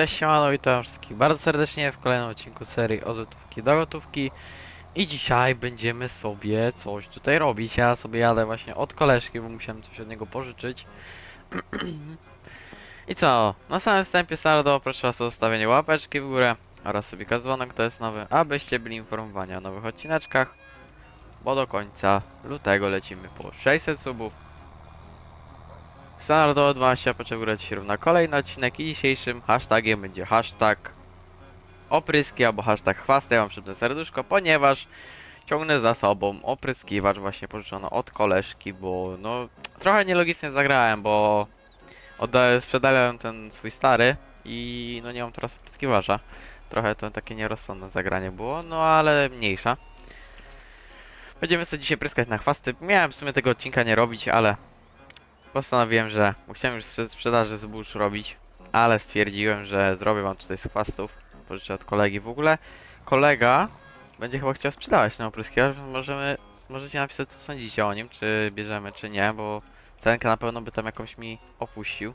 Cześć, siemano, witam wszystkich bardzo serdecznie w kolejnym odcinku serii od gotówki do gotówki i dzisiaj będziemy sobie coś tutaj robić. Ja sobie jadę właśnie od koleżki, bo musiałem coś od niego pożyczyć. I co? Na samym wstępie Sardo proszę was o zostawienie łapeczki w górę oraz sobie dzwonek, to jest nowy, abyście byli informowani o nowych odcineczkach, bo do końca lutego lecimy po 600 subów. Standardowo 12 potrzebuje się równa kolejny odcinek i dzisiejszym hashtagiem będzie hashtag opryski albo hashtag chwasty, ja mam tym serduszko, ponieważ ciągnę za sobą opryskiwacz właśnie pożyczony od koleżki, bo no trochę nielogicznie zagrałem, bo sprzedałem ten swój stary i no nie mam teraz opryskiwacza. Trochę to takie nierozsądne zagranie było, no ale mniejsza. Będziemy sobie dzisiaj pryskać na chwasty. Miałem w sumie tego odcinka nie robić, ale postanowiłem, że chciałem już sprze- sprzedaży zbóż robić, ale stwierdziłem, że zrobię wam tutaj z chwastów. Pożyczę od kolegi. W ogóle kolega będzie chyba chciał sprzedawać ten opryskiwacz, możemy, możecie napisać co sądzicie o nim, czy bierzemy, czy nie, bo cenkę na pewno by tam jakąś mi opuścił.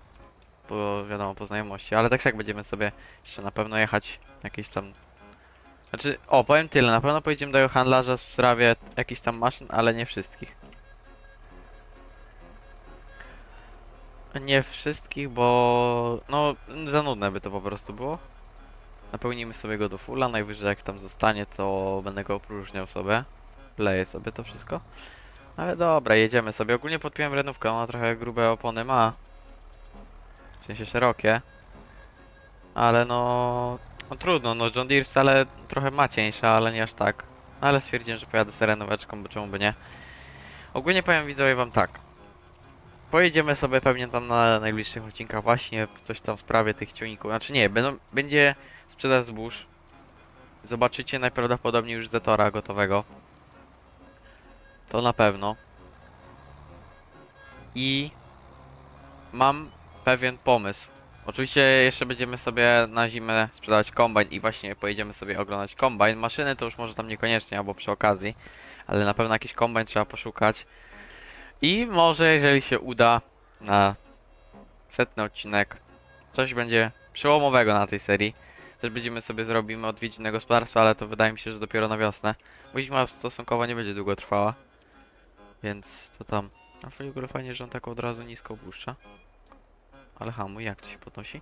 Bo wiadomo, po znajomości, ale tak jak będziemy sobie jeszcze na pewno jechać jakieś tam... Znaczy, o, powiem tyle, na pewno pojedziemy do handlarza w sprawie jakichś tam maszyn, ale nie wszystkich. Nie wszystkich, bo no za nudne by to po prostu było. Napełnimy sobie go do fulla, najwyżej jak tam zostanie, to będę go opróżniał sobie. Leję sobie to wszystko. Ale dobra, jedziemy sobie. Ogólnie podpiłem renówkę, ona trochę grube opony ma. W sensie szerokie. Ale no... No trudno, no John Deere wcale trochę ma cieńsze, ale nie aż tak. Ale stwierdziłem, że pojadę z renóweczką, bo czemu by nie. Ogólnie powiem widzowie wam tak. Pojedziemy sobie pewnie tam na najbliższych odcinkach właśnie coś tam w sprawie tych ciągników. Znaczy nie, będą, będzie sprzedaż zbóż. Zobaczycie najprawdopodobniej już Zetora gotowego. To na pewno. I mam pewien pomysł. Oczywiście jeszcze będziemy sobie na zimę sprzedawać kombajn i właśnie pojedziemy sobie oglądać kombajn. Maszyny to już może tam niekoniecznie, albo przy okazji. Ale na pewno jakiś kombajn trzeba poszukać. I może jeżeli się uda na setny odcinek coś będzie przełomowego na tej serii. Też będziemy sobie zrobimy odwiedziny gospodarstwa, ale to wydaje mi się, że dopiero na wiosnę. Bo zima stosunkowo nie będzie długo trwała. Więc to tam. A w ogóle fajnie, że on tak od razu nisko opuszcza. Ale hamuj, jak to się podnosi?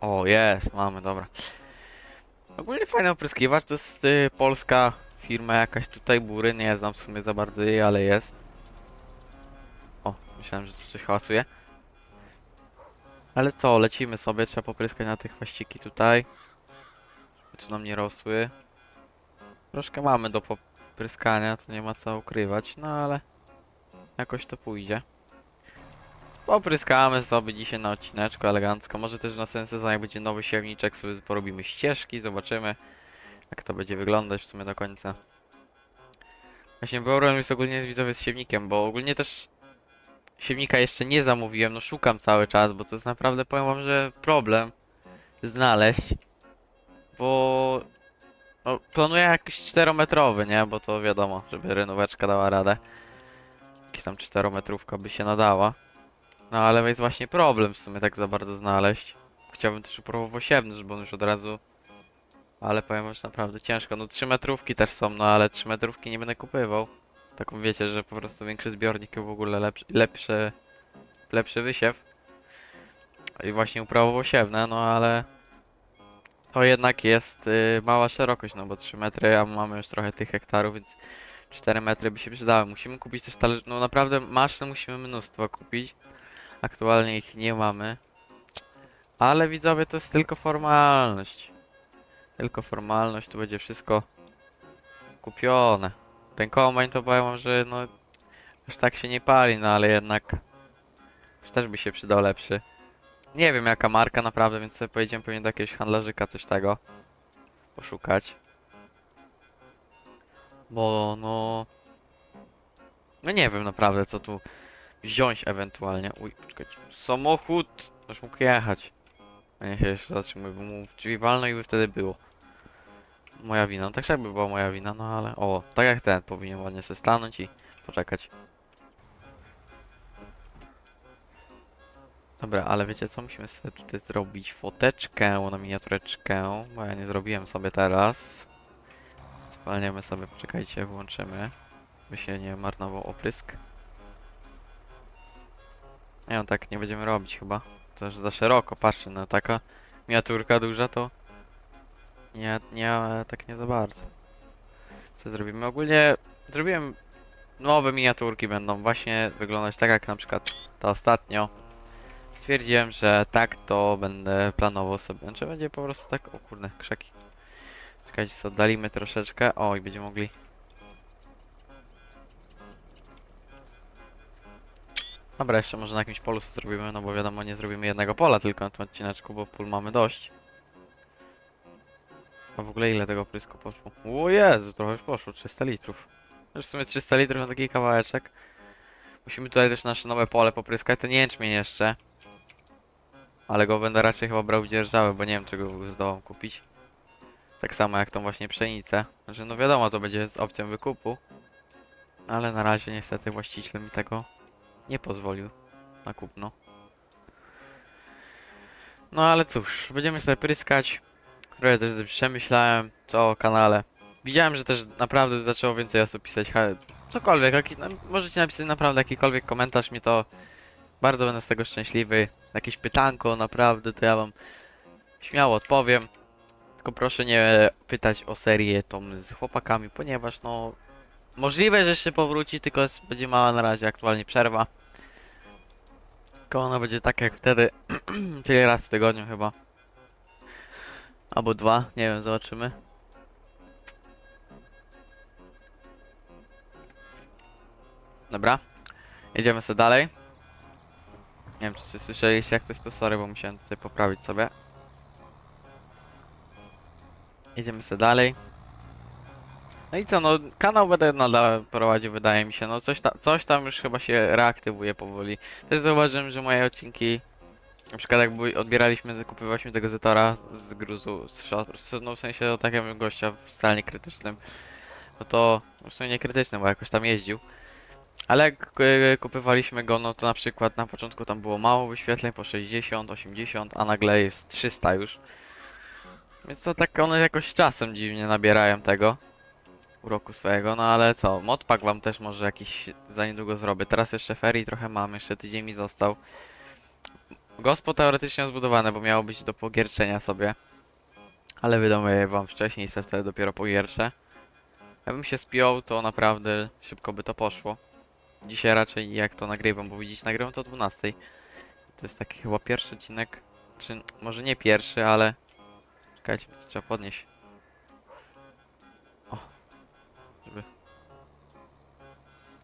O, jest, mamy, dobra. Ogólnie fajny opryskiwacz, to jest y, polska firma jakaś tutaj, Bury, nie znam w sumie za bardzo jej, ale jest. Myślałem, że tu coś hałasuje. Ale co, lecimy sobie, trzeba popryskać na te chwaściki tutaj. Żeby tu nam nie rosły. Troszkę mamy do popryskania, to nie ma co ukrywać, no ale jakoś to pójdzie. Popryskamy sobie dzisiaj na odcineczku elegancko. Może też w następnym sezonie będzie nowy siewniczek, sobie porobimy ścieżki, zobaczymy jak to będzie wyglądać w sumie do końca. Właśnie problem jest ogólnie z widzowie z siewnikiem, bo ogólnie też siewnika jeszcze nie zamówiłem, no szukam cały czas, bo to jest naprawdę, powiem wam, że problem znaleźć, bo no, planuję jakiś 4-metrowy, nie, bo to wiadomo, żeby renóweczka dała radę. Jakaś tam 4-metrówka by się nadała. No ale jest właśnie problem w sumie tak za bardzo znaleźć. Chciałbym też upróbować siewny, bo on już od razu... Ale powiem że naprawdę ciężko. No 3 metrówki też są, no ale 3 metrówki nie będę kupywał. Taką wiecie, że po prostu większy zbiornik i w ogóle lepszy, lepszy, lepszy wysiew. I właśnie uprawowo siewne, no ale to jednak jest y, mała szerokość, no bo 3 metry, a mamy już trochę tych hektarów, więc 4 metry by się przydały. Musimy kupić też talerz, no naprawdę maszyn musimy mnóstwo kupić. Aktualnie ich nie mamy. Ale widzowie, to jest tylko formalność. Tylko formalność, tu będzie wszystko kupione. Ten kombajn to powiem wam, że no aż tak się nie pali, no ale jednak już też by się przydał lepszy. Nie wiem jaka marka naprawdę, więc sobie pojedziemy pewnie do jakiegoś handlarzyka, coś tego poszukać. Bo no... No nie wiem naprawdę co tu wziąć ewentualnie. Uj, poczekajcie. Samochód! Już mógł jechać. A nie się jeszcze zatrzymuję, bo mu drzwi walno i by wtedy było. Moja wina. Tak jak by była moja wina, no ale... O, tak jak ten powinien ładnie sobie stanąć i poczekać. Dobra, ale wiecie co? Musimy sobie tutaj zrobić foteczkę na miniatureczkę, bo ja nie zrobiłem sobie teraz. Zwalniamy sobie, poczekajcie, włączymy, by się nie marnował oprysk. Nie no, tak nie będziemy robić chyba. To już za szeroko, patrzcie, no taka miniaturka duża to... Nie, nie, tak nie za bardzo. Co zrobimy? Ogólnie zrobiłem nowe miniaturki będą właśnie wyglądać tak jak na przykład ta ostatnio. Stwierdziłem, że tak to będę planował sobie. Znaczy będzie po prostu tak. O kurde, krzaki. Czekajcie, co oddalimy troszeczkę. O, i będziemy mogli. Dobra, jeszcze może na jakimś polu zrobimy, no bo wiadomo, nie zrobimy jednego pola tylko na tym odcineczku, bo pól mamy dość. A w ogóle ile tego prysku poszło? O Jezu, trochę już poszło, 300 litrów. Już w sumie 300 litrów na taki kawałeczek. Musimy tutaj też nasze nowe pole popryskać, to nie jęczmień jeszcze. Ale go będę raczej chyba brał w dzierżawę, bo nie wiem czego zdołam kupić. Tak samo jak tą właśnie pszenicę. Znaczy no wiadomo to będzie z opcją wykupu. Ale na razie niestety właściciel mi tego nie pozwolił na kupno. No ale cóż, będziemy sobie pryskać. Trochę też przemyślałem co o kanale. Widziałem, że też naprawdę zaczęło więcej osób pisać cokolwiek, jakiś, no, możecie napisać naprawdę jakikolwiek komentarz, mi to bardzo będę z tego szczęśliwy. Jakieś pytanko, naprawdę, to ja wam śmiało odpowiem. Tylko proszę nie pytać o serię tą z chłopakami, ponieważ no możliwe, że jeszcze powróci, tylko jest, będzie mała na razie aktualnie przerwa. Tylko ona będzie tak jak wtedy, czyli raz w tygodniu chyba. Albo dwa, nie wiem, zobaczymy. Dobra, jedziemy sobie dalej. Nie wiem, czy słyszeliście jak ktoś to sorry, bo musiałem tutaj poprawić sobie. Jedziemy sobie dalej. No i co, no kanał będę nadal prowadził, wydaje mi się. No coś, ta, coś tam już chyba się reaktywuje powoli. Też zauważyłem, że moje odcinki, na przykład jak odbieraliśmy, zakupywaliśmy tego Zetora z gruzu, z shot, no w sensie do takiego gościa w stanie krytycznym, no to w sumie nie krytycznym, bo jakoś tam jeździł. Ale jak kupywaliśmy go, no to na przykład na początku tam było mało wyświetleń, po 60, 80, a nagle jest 300 już. Więc to tak one jakoś czasem dziwnie nabierają tego uroku swojego, no ale co, modpack wam też może jakiś za niedługo zrobię. Teraz jeszcze ferii trochę mam, jeszcze tydzień mi został. Gospo teoretycznie zbudowane, bo miało być do pogierczenia sobie. Ale wiadomo, wam wcześniej, se wtedy dopiero pogierczę. Jakbym się spiął, to naprawdę szybko by to poszło. Dzisiaj raczej jak to nagrywam, bo widzieć nagrywam to o 12. To jest taki chyba pierwszy odcinek, czy może nie pierwszy, ale... Czekajcie, trzeba podnieść. O. Żeby...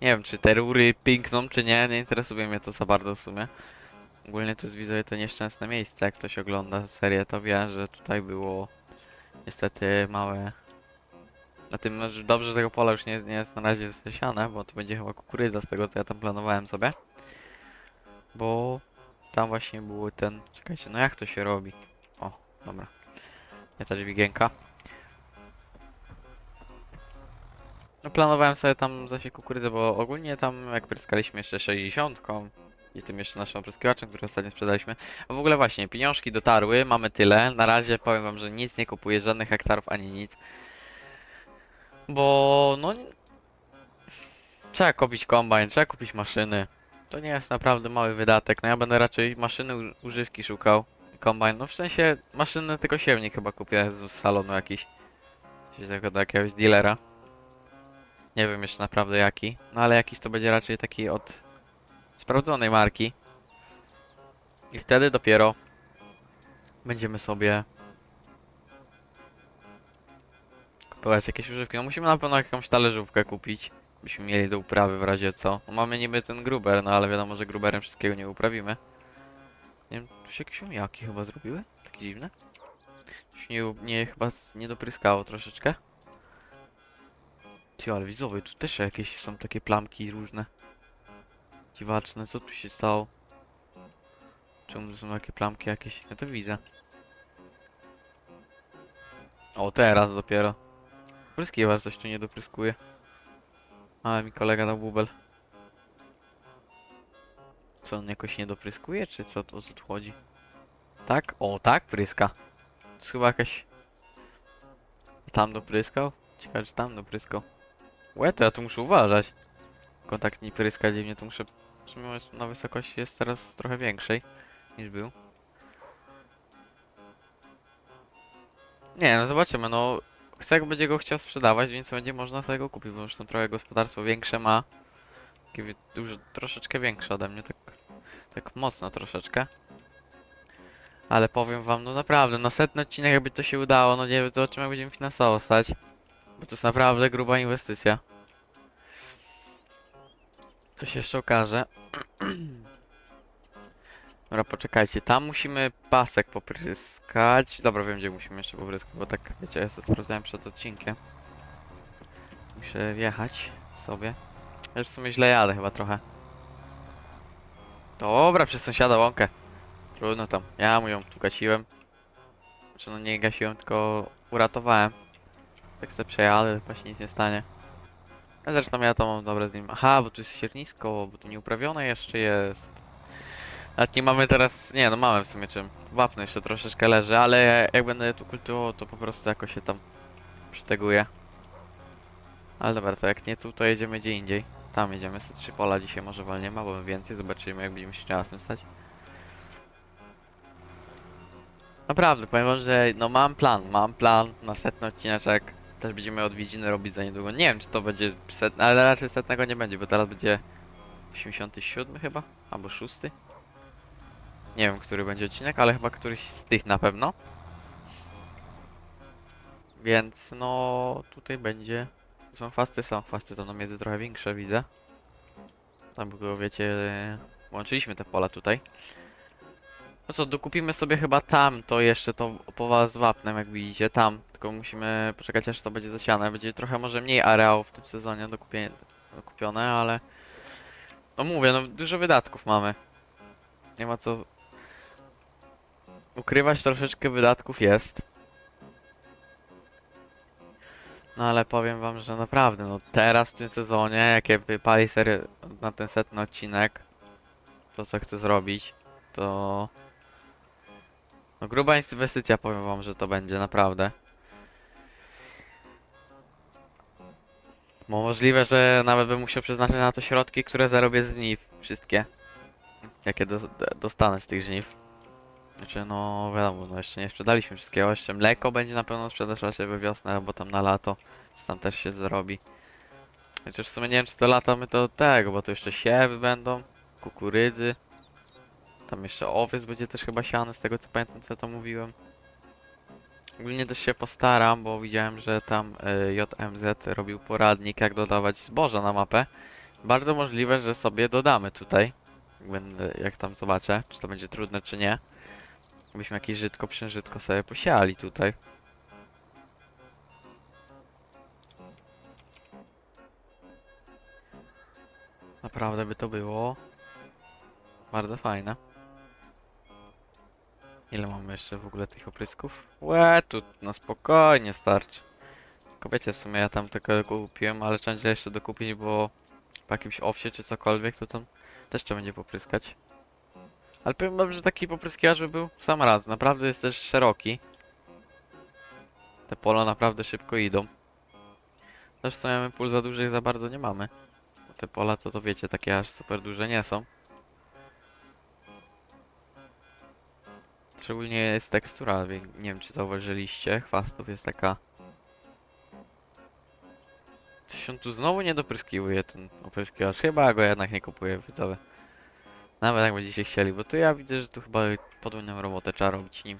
Nie wiem, czy te rury piękną, czy nie, nie interesuje mnie to za bardzo w sumie. Ogólnie to jest widzę to nieszczęsne miejsce, jak ktoś ogląda serię, to wie, że tutaj było niestety małe na tym dobrze, że tego pola już nie, nie jest na razie zasiane, bo to będzie chyba kukurydza z tego co ja tam planowałem sobie. Bo tam właśnie był ten. Czekajcie, no jak to się robi? O, dobra. Nie ta dźwigienka. No planowałem sobie tam zasieć kukurydzę, bo ogólnie tam jak pryskaliśmy jeszcze 60 tym jeszcze naszym opryskiwaczem, który ostatnio sprzedaliśmy. A w ogóle właśnie, pieniążki dotarły, mamy tyle. Na razie powiem wam, że nic nie kupuję, żadnych hektarów ani nic. Bo no trzeba kupić kombajn, trzeba kupić maszyny. To nie jest naprawdę mały wydatek. No ja będę raczej maszyny używki szukał. Kombajn, no w sensie maszyny tylko siewnik chyba kupię z salonu jakiś. Gdzieś do jakiegoś dealera. Nie wiem jeszcze naprawdę jaki. No ale jakiś to będzie raczej taki od sprawdzonej marki. I wtedy dopiero będziemy sobie kupować jakieś używki. No musimy na pewno jakąś talerzówkę kupić, byśmy mieli do uprawy w razie co. No mamy niby ten gruber, no ale wiadomo, że gruberem wszystkiego nie uprawimy. Nie wiem, tu się jakieś umiaki chyba zrobiły? Takie dziwne. Już nie, nie chyba nie dopryskało troszeczkę. Ty, ale widzowie, tu też jakieś są takie plamki różne. Dziwaczne, co tu się stało? Czemu są takie plamki jakieś? Ja to widzę. O, teraz dopiero. Pryskiewacz coś tu nie dopryskuje. Ale mi kolega dał bubel. Co on jakoś nie dopryskuje, czy co, tu- o co tu chodzi? Tak? O, tak pryska. To jest chyba jakaś... Tam dopryskał? Ciekawe, czy tam dopryskał. Łe, to ja tu muszę uważać. Kontakt nie pryska dziwnie, to muszę... Jest- na wysokości jest teraz trochę większej niż był. Nie, no zobaczymy, no... Chcę, jak będzie go chciał sprzedawać, więc będzie można sobie go kupić, bo już tam trochę gospodarstwo większe ma. Dużo, troszeczkę większe ode mnie, tak, tak mocno troszeczkę. Ale powiem wam, no naprawdę, na setny odcinek jakby to się udało, no nie wiem, zobaczymy jak będziemy finansowo stać. Bo to jest naprawdę gruba inwestycja. To się jeszcze okaże. Dobra, poczekajcie, tam musimy pasek popryskać. Dobra, wiem gdzie musimy jeszcze popryskać, bo tak, wiecie, ja sobie sprawdzałem przed odcinkiem. Muszę wjechać sobie. Ja już w sumie źle jadę chyba trochę. Dobra, przez sąsiada łąkę. Trudno tam. Ja mu ją tu gasiłem. Znaczy no nie gasiłem, tylko uratowałem. Tak sobie przejadę, chyba nic nie stanie. A zresztą ja to mam dobre z nim. Aha, bo tu jest siernisko, bo tu nieuprawione jeszcze jest. Nawet nie mamy teraz, nie no mamy w sumie czym. Wapno jeszcze troszeczkę leży, ale jak będę tu kultywował, to po prostu jakoś się tam przyteguję. Ale dobra, to jak nie tu, to jedziemy gdzie indziej. Tam jedziemy, z trzy pola dzisiaj może walniemy, albo więcej, zobaczymy jak będziemy się czasem stać. Naprawdę, powiem wam, że no mam plan, mam plan na setny odcineczek. Też będziemy odwiedziny robić za niedługo. Nie wiem, czy to będzie ale raczej setnego nie będzie, bo teraz będzie 87 chyba, albo 6. Nie wiem, który będzie odcinek, ale chyba któryś z tych na pewno. Więc no tutaj będzie. Są chwasty, są chwasty, to na między trochę większe widzę. Tam było, wiecie, łączyliśmy te pola tutaj. No co, dokupimy sobie chyba tam, to jeszcze to powa z wapnem, jak widzicie, tam. Tylko musimy poczekać aż to będzie zasiane. Będzie trochę może mniej areału w tym sezonie dokupione, ale... No mówię, no dużo wydatków mamy. Nie ma co... Ukrywać troszeczkę wydatków jest. No ale powiem wam, że naprawdę, no teraz w tym sezonie, jak ja wypali serię na ten setny odcinek, to co chcę zrobić, to... No gruba inwestycja, powiem wam, że to będzie, naprawdę. Bo możliwe, że nawet bym musiał przeznaczyć na to środki, które zarobię z żniw, wszystkie. Jakie do, do, dostanę z tych żniw. Znaczy, no wiadomo, no jeszcze nie sprzedaliśmy wszystkiego, jeszcze mleko będzie na pewno sprzedaż raczej we wiosnę, albo tam na lato. Tam też się zrobi. Chociaż w sumie nie wiem, czy to lata my to tego, bo tu jeszcze siewy będą, kukurydzy. Tam jeszcze owiec będzie też chyba siany, z tego co pamiętam, co ja to mówiłem. Ogólnie też się postaram, bo widziałem, że tam y, JMZ robił poradnik, jak dodawać zboża na mapę. Bardzo możliwe, że sobie dodamy tutaj. Będę, jak tam zobaczę, czy to będzie trudne, czy nie. Byśmy jakieś żytko, przężytko sobie posiali tutaj. Naprawdę by to było bardzo fajne. Ile mamy jeszcze w ogóle tych oprysków? Łe, tu na spokojnie starczy. Tylko wiecie, w sumie ja tam tylko kupiłem, ale trzeba będzie jeszcze dokupić, bo po jakimś owsie czy cokolwiek, to tam też trzeba będzie popryskać. Ale powiem wam, że taki popryskiwacz by był w sam raz. Naprawdę jest też szeroki. Te pola naprawdę szybko idą. Też w sumie my pól za dużych za bardzo nie mamy. Te pola to, to wiecie, takie aż super duże nie są. Szczególnie jest tekstura, nie wiem czy zauważyliście, chwastów jest taka... Coś tu znowu nie dopryskiwuje ten opryskiwacz, chyba go jednak nie kupuje widzowie. Nawet jak będziecie chcieli, bo tu ja widzę, że tu chyba podwójną robotę trzeba robić nim.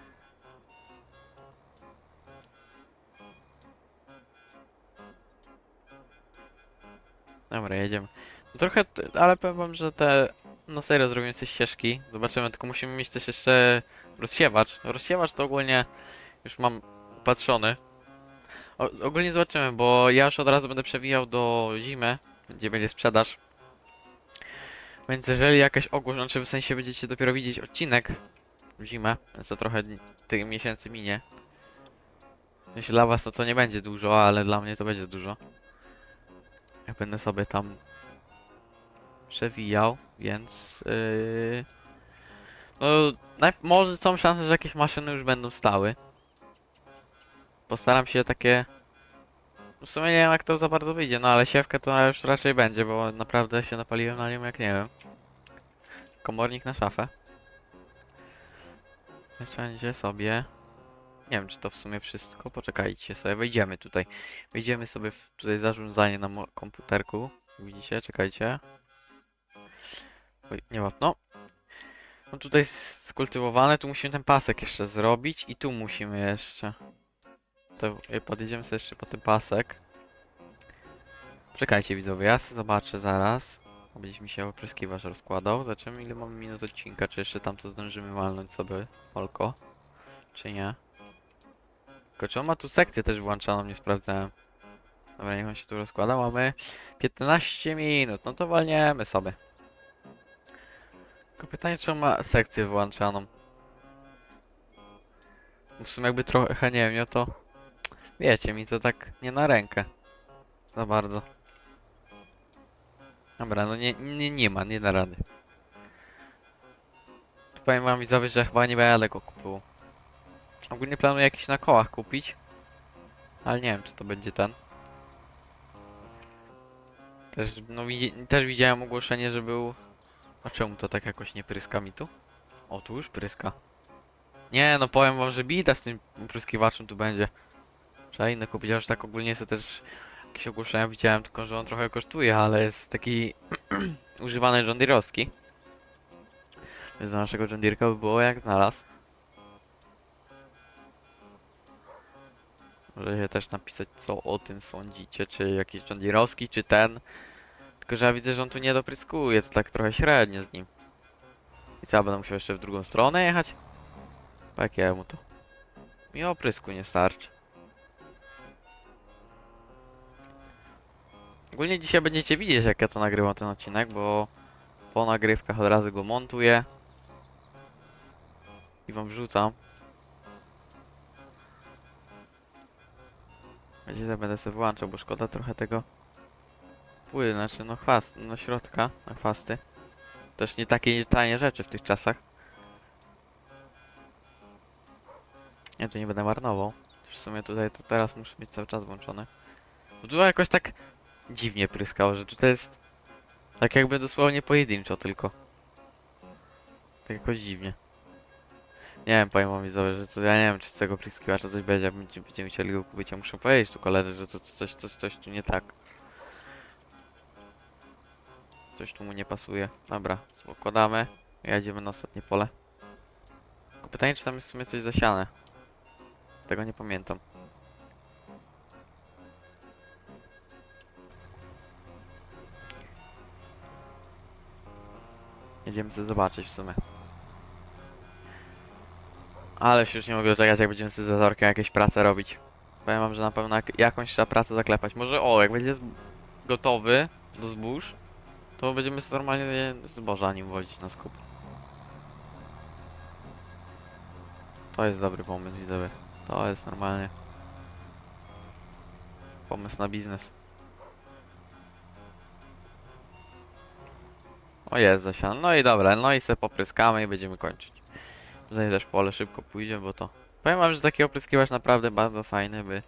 Dobra, jedziemy. No trochę, ale powiem wam, że te... No serio, zrobimy sobie ścieżki. Zobaczymy, tylko musimy mieć też jeszcze rozsiewacz. Rozsiewacz to ogólnie już mam upatrzony. O, ogólnie zobaczymy, bo ja już od razu będę przewijał do zimy, gdzie będzie sprzedaż. Więc jeżeli jakaś ogłosz, znaczy w sensie będziecie dopiero widzieć odcinek w zimę, więc to trochę tych miesięcy minie. Sensie dla was to, to nie będzie dużo, ale dla mnie to będzie dużo. Jak będę sobie tam przewijał, więc yy, no może są szanse, że jakieś maszyny już będą stały. Postaram się takie w sumie nie wiem jak to za bardzo wyjdzie, no ale siewkę to już raczej będzie, bo naprawdę się napaliłem na nią jak nie wiem. Komornik na szafę. Będzie sobie. Nie wiem czy to w sumie wszystko. Poczekajcie sobie, wejdziemy tutaj. Wejdziemy sobie w tutaj zarządzanie na komputerku. Widzicie, czekajcie. Oj, nie ma, no. No tutaj skultywowane, tu musimy ten pasek jeszcze zrobić i tu musimy jeszcze. To y, podjedziemy sobie jeszcze po ten pasek. Czekajcie widzowie, ja sobie zobaczę zaraz. Będzie mi się opryskiwacz rozkładał. Zobaczymy ile mamy minut odcinka, czy jeszcze tam to zdążymy walnąć sobie Olko. Czy nie? Tylko czy on ma tu sekcję też włączoną, nie sprawdzałem. Dobra, niech on się tu rozkłada. Mamy 15 minut, no to walniemy sobie. Tylko pytanie, czy on ma sekcję wyłączaną. Sumie jakby trochę, nie no to... Wiecie, mi to tak nie na rękę. Za bardzo. Dobra, no nie, nie, nie ma, nie da rady. Powiem wam widzowie, że chyba nie będę go kupował. Ogólnie planuję jakiś na kołach kupić. Ale nie wiem, czy to będzie ten. Też, no, widzi też widziałem ogłoszenie, że był... A czemu to tak jakoś nie pryska mi tu? O, tu już pryska. Nie, no powiem wam, że bida z tym pryskiwaczem tu będzie. Trzeba inny kupić, a już tak ogólnie sobie też jakieś ogłoszenia widziałem, tylko że on trochę kosztuje, ale jest taki używany John Deere'owski. Więc dla naszego John Deere'ka by było jak znalazł. Możecie też napisać co o tym sądzicie, czy jakiś John Deere'owski, czy ten. Tylko, że ja widzę, że on tu nie dopryskuje, to tak trochę średnio z nim. I co, ja będę musiał jeszcze w drugą stronę jechać? Po jakiemu to? Mi oprysku nie starczy. Ogólnie dzisiaj będziecie widzieć, jak ja to nagrywam ten odcinek, bo po nagrywkach od razu go montuję i wam wrzucam. Wiecie, będę sobie włączał, bo szkoda trochę tego płynu, znaczy no chwast, no środka, na chwasty. Też nie takie tanie rzeczy w tych czasach. Ja tu nie będę marnował. W sumie tutaj to teraz muszę mieć cały czas włączone. Bo tu jakoś tak dziwnie pryskało, że tutaj jest tak jakby dosłownie pojedynczo tylko. Tak jakoś dziwnie. Nie wiem, powiem wam widzowie, że to ja nie wiem, czy z tego pryskiwacza coś będzie, jak będziemy chcieli go kupić. Ja muszę powiedzieć tu koledze, że to coś, coś, coś tu nie tak. Coś tu mu nie pasuje. Dobra, układamy. Jedziemy na ostatnie pole. Tylko pytanie, czy tam jest w sumie coś zasiane. Tego nie pamiętam. Jedziemy sobie zobaczyć w sumie. Ale się już nie mogę doczekać, jak będziemy sobie z Zatorkiem jakieś prace robić. Powiem wam, że na pewno jak, jakąś trzeba pracę zaklepać. Może o, jak będzie gotowy do zbóż, to będziemy normalnie zboża nim wozić na skup. To jest dobry pomysł, widzowie. To jest normalnie pomysł na biznes. O jest zasiane. No i dobra, no i se popryskamy i będziemy kończyć. Tutaj też pole szybko pójdzie, bo to... Powiem wam, że taki opryskiwacz naprawdę bardzo fajny by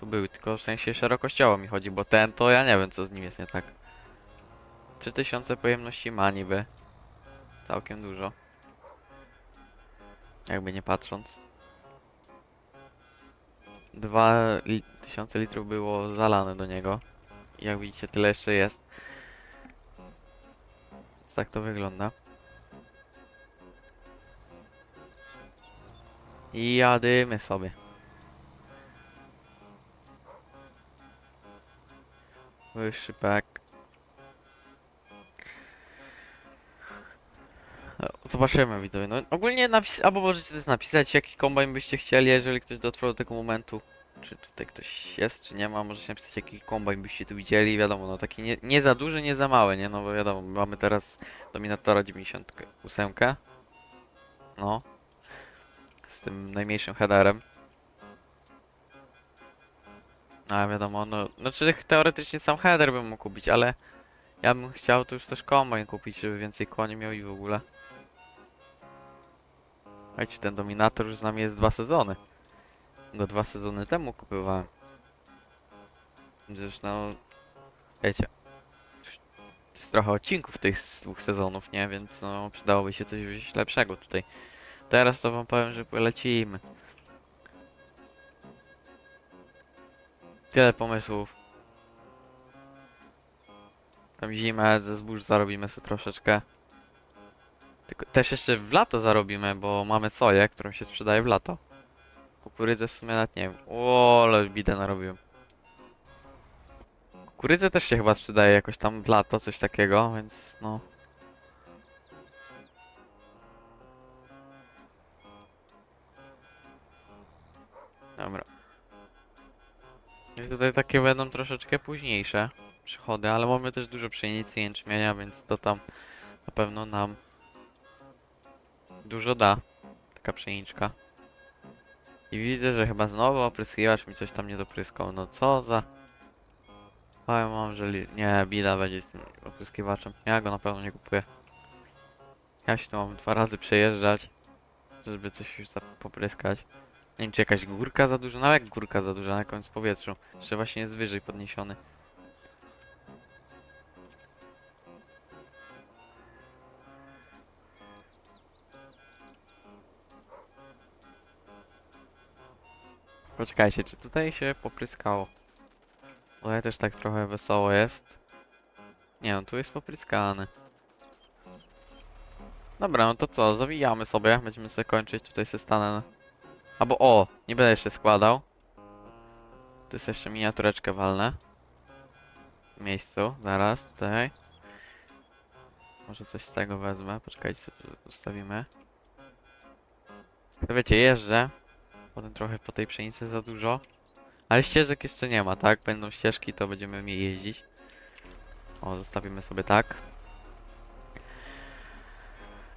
tu był, tylko w sensie szerokościowo mi chodzi, bo ten to ja nie wiem co z nim jest nie tak. 3000 pojemności ma niby. Całkiem dużo. Jakby nie patrząc. 2000 litrów było zalane do niego. Jak widzicie tyle jeszcze jest. Więc tak to wygląda. I jadymy sobie. Wyższy. Zobaczymy widzowie. No, ogólnie napis albo możecie też napisać jaki kombajn byście chcieli, jeżeli ktoś dotrwał do tego momentu. Czy tutaj ktoś jest, czy nie ma, możecie napisać jaki kombajn byście tu widzieli. Wiadomo, no taki nie, nie za duży, nie za mały, nie? No bo wiadomo, mamy teraz Dominatora 98. No. Z tym najmniejszym headerem. A wiadomo, no, znaczy teoretycznie sam header bym mógł kupić, ale Ja bym chciał tu już też kombajn kupić, żeby więcej koni miał i w ogóle. Wiecie, ten Dominator już z nami jest dwa sezony. Go dwa sezony temu kupowałem. Przecież no... Wiecie. Jest trochę odcinków tych z dwóch sezonów, nie? Więc no przydałoby się coś lepszego tutaj. Teraz to wam powiem, że polecimy. Tyle pomysłów. Tam zimę ze zbóż zarobimy sobie troszeczkę. Tylko też jeszcze w lato zarobimy, bo mamy soję, którą się sprzedaje w lato. Kukurydzę w sumie nawet nie wiem. O, ale bidę narobiłem. Kukurydzę też się chyba sprzedaje jakoś tam w lato, coś takiego, więc no. Dobra. Więc tutaj takie będą troszeczkę późniejsze przychody, ale mamy też dużo pszenicy i jęczmienia, więc to tam na pewno nam dużo da. Taka pszeniczka. I widzę, że chyba znowu opryskiwacz mi coś tam nie dopryskał. No co za... Powiem wam, że... Li... Nie, bida będzie z tym opryskiwaczem. Ja go na pewno nie kupuję. Ja się tu mam dwa razy przejeżdżać, żeby coś już popryskać. Nie wiem, czy jakaś górka za duża, no ale jak górka za duża na jakimś powietrzu. Jeszcze właśnie jest wyżej podniesiony. Poczekajcie, czy tutaj się popryskało? Ja też tak trochę wesoło jest. Nie no, tu jest popryskany. Dobra, no to co, zawijamy sobie, będziemy sobie kończyć, tutaj se stanę. na- Albo o, nie będę jeszcze składał. Tu jest jeszcze miniatureczkę walnę. W miejscu, zaraz, tutaj. Może coś z tego wezmę, poczekajcie, ustawimy. To wiecie, jeżdżę. Potem trochę po tej pszenicy za dużo. Ale ścieżek jeszcze nie ma, tak? Będą ścieżki, to będziemy mi jeździć. O, zostawimy sobie tak.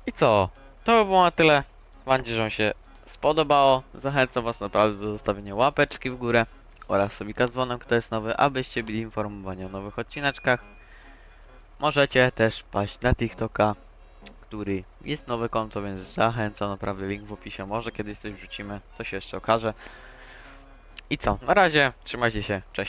I co? To by było na tyle. Mam nadzieję, że się spodobało. Zachęcam was naprawdę do zostawienia łapeczki w górę oraz subika z dzwonem, kto jest nowy, abyście byli informowani o nowych odcineczkach. Możecie też paść na TikToka, który jest nowe konto, więc zachęcam, naprawdę link w opisie. Może kiedyś coś wrzucimy, to się jeszcze okaże. I co? Na razie, trzymajcie się, cześć.